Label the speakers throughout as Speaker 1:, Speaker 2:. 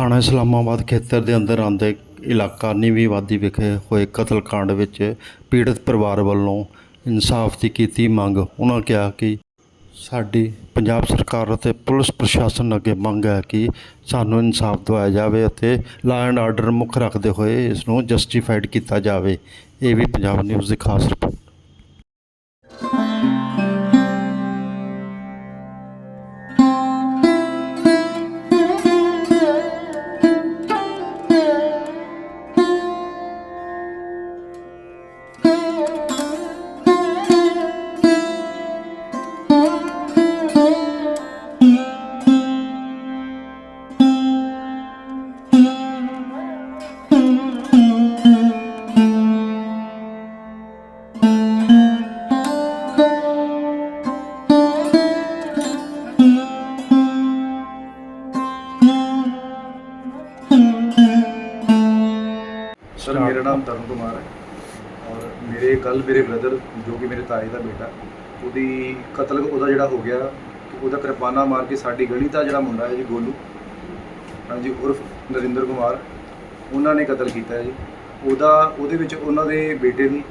Speaker 1: ਥਾਣਾ ਇਸਲਾਮਾਬਾਦ ਖੇਤਰ ਦੇ ਅੰਦਰ ਆਉਂਦੇ ਇਲਾਕਾ ਨੀਵੀਂ ਵਾਦੀ ਵਿਖੇ ਹੋਏ ਕਤਲकांड ਵਿੱਚ ਪੀੜਤ ਪਰਿਵਾਰ ਵੱਲੋਂ ਇਨਸਾਫ ਦੀ ਕੀਤੀ ਮੰਗ। ਉਹਨਾਂ ਕਿਹਾ ਕਿ ਸਾਡੀ ਪੰਜਾਬ ਸਰਕਾਰ ਅਤੇ ਪੁਲਿਸ ਪ੍ਰਸ਼ਾਸਨ ਅੱਗੇ ਮੰਗ ਹੈ ਕਿ ਸਾਨੂੰ ਇਨਸਾਫ ਦਿਵਾਇਆ ਜਾਵੇ ਅਤੇ ਲਾ ਐਂਡ ਆਰਡਰ ਮੁੱਖ ਰੱਖਦੇ ਹੋਏ ਇਸ ਨੂੰ ਜਸਟੀਫਾਈਡ ਕੀਤਾ ਜਾਵੇ। ਇਹ ਵੀ ਪੰਜਾਬ ਨਿਊਜ਼ ਦੀ ਖਾਸ ਰਿਪੋਰਟ।
Speaker 2: ਨਾਮ ਤਰੁਣ ਕੁਮਾਰ ਹੈ। ਔਰ ਮੇਰੇ ਕੱਲ ਮੇਰੇ ਬ੍ਰਦਰ ਜੋ ਕਿ ਮੇਰੇ ਤਾਏ ਦਾ ਬੇਟਾ, ਉਹਦੀ ਕਤਲ ਉਹਦਾ ਜਿਹੜਾ ਹੋ ਗਿਆ, ਉਹਦਾ ਕਿਰਪਾਨਾ ਮਾਰ ਕੇ ਸਾਡੀ ਗਲੀ ਦਾ ਜਿਹੜਾ ਮੁੰਡਾ ਹੈ ਜੀ, ਗੋਲੂ, ਹਾਂਜੀ, ਉਰਫ ਨਰਿੰਦਰ ਕੁਮਾਰ, ਉਹਨਾਂ ਨੇ ਕਤਲ ਕੀਤਾ ਹੈ ਜੀ। ਉਹਦਾ, ਉਹਦੇ ਵਿੱਚ ਉਹਨਾਂ ਦੇ ਬੇਟੇ ਦੀ,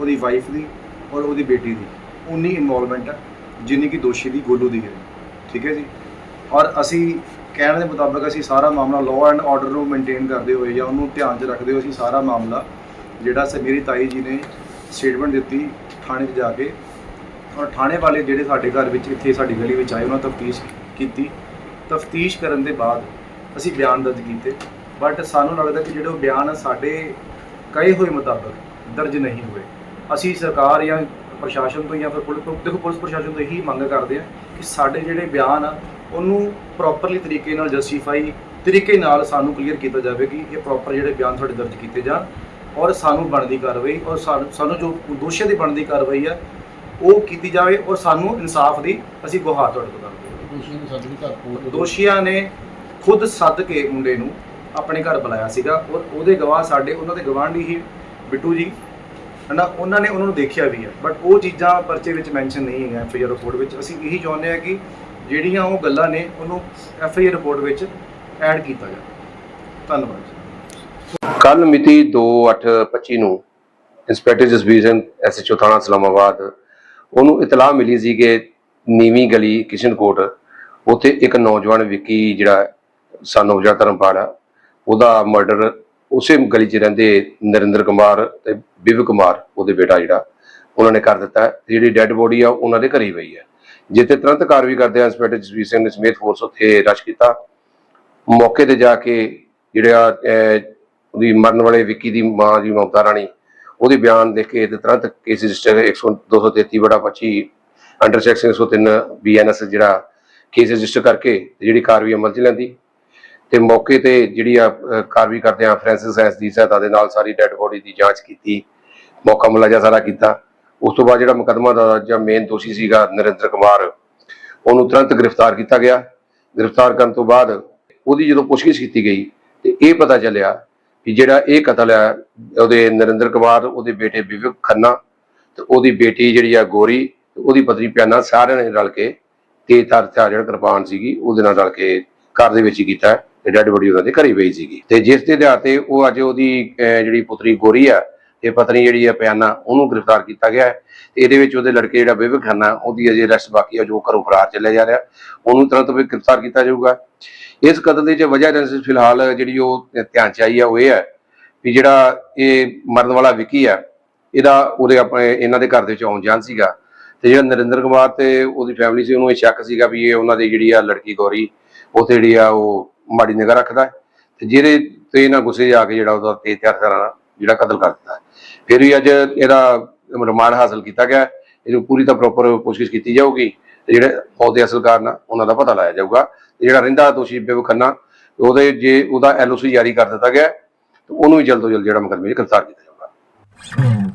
Speaker 2: ਉਹਦੀ ਵਾਈਫ ਦੀ ਔਰ ਉਹਦੀ ਬੇਟੀ ਦੀ ਉਨੀ ਇਨਵੋਲਵਮੈਂਟ ਹੈ ਜਿੰਨੀ ਕਿ ਦੋਸ਼ੀ ਦੀ, ਗੋਲੂ ਦੀ ਹੈ। ਠੀਕ ਹੈ ਜੀ? ਔਰ ਅਸੀਂ ਕਹਿਣ ਦੇ ਮੁਤਾਬਕ ਅਸੀਂ ਸਾਰਾ ਮਾਮਲਾ ਲਾਅ ਐਂਡ ਆਰਡਰ ਨੂੰ ਮੇਨਟੇਨ ਕਰਦੇ ਹੋਏ ਜਾਂ ਉਹਨੂੰ ਧਿਆਨ 'ਚ ਰੱਖਦੇ ਹੋਏ ਅਸੀਂ ਸਾਰਾ ਮਾਮਲਾ ਜਿਹੜਾ ਸ, ਮੇਰੀ ਤਾਈ ਜੀ ਨੇ ਸਟੇਟਮੈਂਟ ਦਿੱਤੀ ਥਾਣੇ 'ਚ ਜਾ ਕੇ ਔਰ ਥਾਣੇ ਵਾਲੇ ਜਿਹੜੇ ਸਾਡੇ ਘਰ ਵਿੱਚ ਇੱਥੇ ਸਾਡੀ ਗਲੀ ਵਿੱਚ ਆਏ, ਉਹਨਾਂ ਤਫਤੀਸ਼ ਕੀਤੀ। ਤਫਤੀਸ਼ ਕਰਨ ਦੇ ਬਾਅਦ ਅਸੀਂ ਬਿਆਨ ਦਰਜ ਕੀਤੇ। ਬਟ ਸਾਨੂੰ ਲੱਗਦਾ ਕਿ ਜਿਹੜੇ ਉਹ ਬਿਆਨ ਆ ਸਾਡੇ ਕਹੇ ਹੋਏ ਮੁਤਾਬਕ ਦਰਜ ਨਹੀਂ ਹੋਏ। ਅਸੀਂ ਸਰਕਾਰ ਜਾਂ ਪ੍ਰਸ਼ਾਸਨ ਤੋਂ ਜਾਂ ਫਿਰ ਪੁਲਿਸ ਤੋਂ ਦੇਖੋ ਪੁਲਿਸ ਪ੍ਰਸ਼ਾਸਨ ਤੋਂ ਇਹੀ ਮੰਗ ਕਰਦੇ ਆ ਕਿ ਸਾਡੇ ਜਿਹੜੇ ਬਿਆਨ ਆ ਉਹਨੂੰ ਪ੍ਰੋਪਰਲੀ ਤਰੀਕੇ ਨਾਲ ਜਸਟੀਫਾਈ ਤਰੀਕੇ ਨਾਲ ਸਾਨੂੰ ਕਲੀਅਰ ਕੀਤਾ ਜਾਵੇ ਕਿ ਇਹ ਪ੍ਰੋਪਰ ਜਿਹੜੇ ਬਿਆਨ ਸਾਡੇ ਦਰਜ ਕੀਤੇ ਜਾਣ ਔਰ ਸਾਨੂੰ ਬਣਦੀ ਕਾਰਵਾਈ ਔਰ ਸਾਨੂੰ ਜੋ ਦੋਸ਼ੀਆਂ ਦੀ ਬਣਦੀ ਕਾਰਵਾਈ ਆ ਉਹ ਕੀਤੀ ਜਾਵੇ ਔਰ ਸਾਨੂੰ ਇਨਸਾਫ ਦੀ ਅਸੀਂ ਗੁਹਾਰ ਤੁਹਾਡੇ ਤੋਂ ਕਰਦੇ ਹਾਂ
Speaker 3: ਨੂੰ
Speaker 2: ਦੋਸ਼ੀਆਂ ਨੇ ਖੁਦ ਸੱਦ ਕੇ ਮੁੰਡੇ ਨੂੰ ਆਪਣੇ ਘਰ ਬੁਲਾਇਆ ਸੀਗਾ ਔਰ ਉਹਦੇ ਗਵਾਹ ਸਾਡੇ ਉਹਨਾਂ ਦੇ ਗਵਾਂਢੀ ਹੀ ਬਿੱਟੂ ਜੀ ਹਨਾ ਉਹਨਾਂ ਨੇ ਉਹਨਾਂ ਨੂੰ ਦੇਖਿਆ ਵੀ ਹੈ ਬਟ ਉਹ ਚੀਜ਼ਾਂ ਪਰਚੇ ਵਿੱਚ ਮੈਂਸ਼ਨ ਨਹੀਂ ਹੈਗੀਆਂ ਐਫ ਆਈ ਆਰ ਰਿਪੋਰਟ ਵਿੱਚ। ਅਸੀਂ ਇਹੀ ਚਾਹੁੰਦੇ ਹਾਂ ਕਿ ਜਿਹੜੀਆਂ ਉਹ ਗੱਲਾਂ ਨੇ ਉਹਨੂੰ ਐਫ ਆਈ ਰਿਪੋਰਟ ਵਿੱਚ ਐਡ ਕੀਤਾ ਜਾਵੇ। ਧੰਨਵਾਦ
Speaker 4: ਕੱਲ ਮਿਤੀ 2/8/25 ਨੂੰ ਇੰਸਪੈਕਟਰ ਜਸਬੀਰ ਸਿੰਘ ਐਸਐਚਓ ਥਾਣਾ ਇਸਲਾਮਾਬਾਦ ਉਹਨੂੰ ਇਤਲਾਹ ਮਿਲੀ ਸੀ ਕਿ ਨੀਵੀਂ ਗਲੀ ਕਿਸ਼ਨਕੋਟ, ਉੱਥੇ ਇੱਕ ਨੌਜਵਾਨ ਵਿੱਕੀ ਜਿਹੜਾ ਸਾਨੂੰ ਜਿਹੜਾ ਧਰਮਪਾਲ ਆ, ਉਹਦਾ ਮਰਡਰ ਉਸੇ ਗਲੀ 'ਚ ਰਹਿੰਦੇ ਨਰਿੰਦਰ ਕੁਮਾਰ ਤੇ ਬਿਵ ਕੁਮਾਰ, ਉਹਦੇ ਬੇਟਾ ਜਿਹੜਾ, ਉਹਨਾਂ ਨੇ ਕਰ ਦਿੱਤਾ। ਜਿਹੜੀ ਡੈੱਡ ਬੋਡੀ ਆ, ਉਹਨਾਂ ਦੇ ਘਰੇ ਪਈ ਹੈ ਜਿੱਥੇ ਤੁਰੰਤ ਕਾਰਵਾਈ ਕਰਦੇ ਇੰਸਪੈਕਟਰ ਜਸਬੀਰ ਸਿੰਘ ਨੇ ਸਮੇਤ ਫੋਰਸ ਉੱਥੇ ਰਸ਼ ਕੀਤਾ। ਮੌਕੇ ਤੇ ਜਾ ਕੇ ਜਿਹੜਾ ਉਹਦੀ ਮਰਨ ਵਾਲੇ ਵਿੱਕੀ ਦੀ ਮਾਂ ਜੀ, ਮਮਤਾ ਰਾਣੀ, ਉਹਦੇ ਬਿਆਨ ਦੇਖ ਕੇ ਤੇ ਤੁਰੰਤ ਕੇਸ ਰਜਿਸਟਰ 100 233 ਬੜਾ 25 ਅੰਡਰ ਸੈਕਸ਼ਨ 103 ਬੀਐਨਐਸ ਜਿਹੜਾ ਕੇਸ ਰਜਿਸਟਰ ਕਰਕੇ ਜਿਹੜੀ ਕਾਰਵਾਈ ਅਮਲ ਚ ਲੈਂਦੀ ਤੇ ਮੌਕੇ ਤੇ ਜਿਹੜੀ ਆ ਕਾਰਵਾਈ ਕਰਦੇ ਆ ਫ੍ਰੈਂਸਿਸ ਸਾਇੰਸ ਦੀ ਸਹਾਇਤਾ ਦੇ ਨਾਲ ਸਾਰੀ ਡੈੱਡ ਬੋਡੀ ਦੀ ਜਾਂਚ ਕੀਤੀ। ਮੌਕਾ ਮੁਲਾਜ਼ਾ ਸਾਰਾ ਕੀਤਾ। ਉਸ ਤੋਂ ਬਾਅਦ ਜਿਹੜਾ ਮੁਕੱਦਮਾ ਦਾ ਜਾਂ ਮੇਨ ਦੋਸ਼ੀ ਸੀਗਾ ਨਰਿੰਦਰ ਕੁਮਾਰ, ਉਹਨੂੰ ਤੁਰੰਤ ਗ੍ਰਿਫਤਾਰ ਕੀਤਾ ਗਿਆ। ਗ੍ਰਿਫਤਾਰ ਕਰਨ ਤੋਂ ਬਾਅਦ ਉਹਦੀ ਜਦੋਂ ਪੁੱਛਗਿੱਛ ਕੀਤੀ ਗਈ ਤੇ ਇਹ ਪਤਾ ਚੱਲਿਆ ਕਿ ਜਿਹੜਾ ਇਹ ਕਤਲ ਹੈ, ਉਹਦੇ ਨਰਿੰਦਰ ਕੁਮਾਰ, ਉਹਦੇ ਬੇਟੇ ਵਿਵੇਕ ਖੰਨਾ ਤੇ ਉਹਦੀ ਬੇਟੀ ਜਿਹੜੀ ਆ ਗੋਰੀ ਉਹਦੀ ਪਤਨੀ ਪਿਆਨਾ ਸਾਰਿਆਂ ਨੇ ਰਲ ਕੇ ਤੇਜ਼ ਧਾਰ ਹਥਿਆਰ ਜਿਹੜਾ ਕਿਰਪਾਨ ਸੀਗੀ, ਉਹਦੇ ਨਾਲ ਰਲ ਕੇ ਘਰ ਦੇ ਵਿੱਚ ਹੀ ਕੀਤਾ ਤੇ ਡੈਡ ਬੋਡੀ ਉਹਨਾਂ ਦੇ ਘਰੇ ਪਈ ਸੀਗੀ। ਤੇ ਜਿਸ ਦੇ ਆਧਾਰ ਤੇ ਉਹ ਅੱਜ ਉਹਦੀ ਜਿਹੜੀ ਪੁੱਤਰੀ ਗੋਰੀ ਆ ਇਹ ਪਤਨੀ ਜਿਹੜੀ ਆ ਪਿਆਨਾ, ਉਹਨੂੰ ਗ੍ਰਿਫਤਾਰ ਕੀਤਾ ਗਿਆ ਹੈ ਤੇ ਇਹਦੇ ਵਿੱਚ ਉਹਦੇ ਲੜਕੇ ਜਿਹੜਾ ਵਿਵੇਕ ਖੰਨਾ, ਉਹਦੀ ਅਜੇ ਅਰੈਸਟ ਬਾਕੀ ਆ ਜੋ ਘਰੋਂ ਫਰਾਰ ਚੱਲਿਆ ਜਾ ਰਿਹਾ। ਉਹਨੂੰ ਤੁਰੰਤ ਵੀ ਗ੍ਰਿਫਤਾਰ ਕੀਤਾ ਜਾਊਗਾ। ਇਸ ਕਤਲ ਦੀ ਜੇ ਵਜ੍ਹਾ ਰੰਜਿਸ਼ ਫਿਲਹਾਲ ਜਿਹੜੀ ਉਹ ਧਿਆਨ ਚ ਆਈ ਆ ਉਹ ਇਹ ਹੈ ਵੀ ਜਿਹੜਾ ਇਹ ਮਰਨ ਵਾਲਾ ਵਿੱਕੀ ਆ ਇਹਦਾ ਉਹਦੇ ਆਪਣੇ, ਇਹਨਾਂ ਦੇ ਘਰ ਦੇ ਵਿੱਚ ਆਉਣ ਜਾਣ ਸੀਗਾ। ਤੇ ਜਿਹੜਾ ਨਰਿੰਦਰ ਕੁਮਾਰ ਤੇ ਉਹਦੀ ਫੈਮਿਲੀ ਸੀ, ਉਹਨੂੰ ਇਹ ਸ਼ੱਕ ਸੀਗਾ ਵੀ ਇਹ ਉਹਨਾਂ ਦੀ ਜਿਹੜੀ ਆ ਲੜਕੀ ਗੌਰੀ, ਉੱਥੇ ਜਿਹੜੀ ਆ ਉਹ ਮਾੜੀ ਨਿਗਾਹ ਰੱਖਦਾ ਤੇ ਜਿਹਦੇ ਤੇ ਇਹਨਾਂ ਗੁੱਸੇ ਜਾ ਕੇ ਜਿਹੜਾ ਉਹਦਾ ਤੇਜ਼ ਹਥਿਆਰ ਨਾਲ ਜਿਹੜਾ ਕਤਲ ਕਰ ਦਿੱਤਾ ਫਿਰ ਵੀ ਅੱਜ ਇਹਦਾ ਰਿਮਾਂਡ ਹਾਸਲ ਕੀਤਾ ਗਿਆ ਇਹਨੂੰ ਪੂਰੀ ਤਾਂ ਪ੍ਰੋਪਰ ਪੁੱਛਗਿੱਛ ਕੀਤੀ ਜਾਊਗੀ ਤੇ ਜਿਹੜੇ ਉਹਦੇ ਅਸਲ ਕਾਰਨ ਉਹਨਾਂ ਦਾ ਪਤਾ ਲਾਇਆ ਜਾਊਗਾ। ਤੇ ਜਿਹੜਾ ਰਹਿੰਦਾ ਦੋਸ਼ੀ ਬੇਬ ਖੰਨਾ, ਉਹਦੇ ਜੇ ਉਹਦਾ ਐਲਓਸੀ ਜਾਰੀ ਕਰ ਦਿੱਤਾ ਗਿਆ ਤੇ ਉਹਨੂੰ ਵੀ ਜਲਦ ਤੋਂ ਜਲਦ ਜਿਹੜਾ ਮੁਕੱਦਮੇ 'ਚ ਗ੍ਰਿਫਤਾਰ ਕੀਤਾ ਜਾਊਗਾ।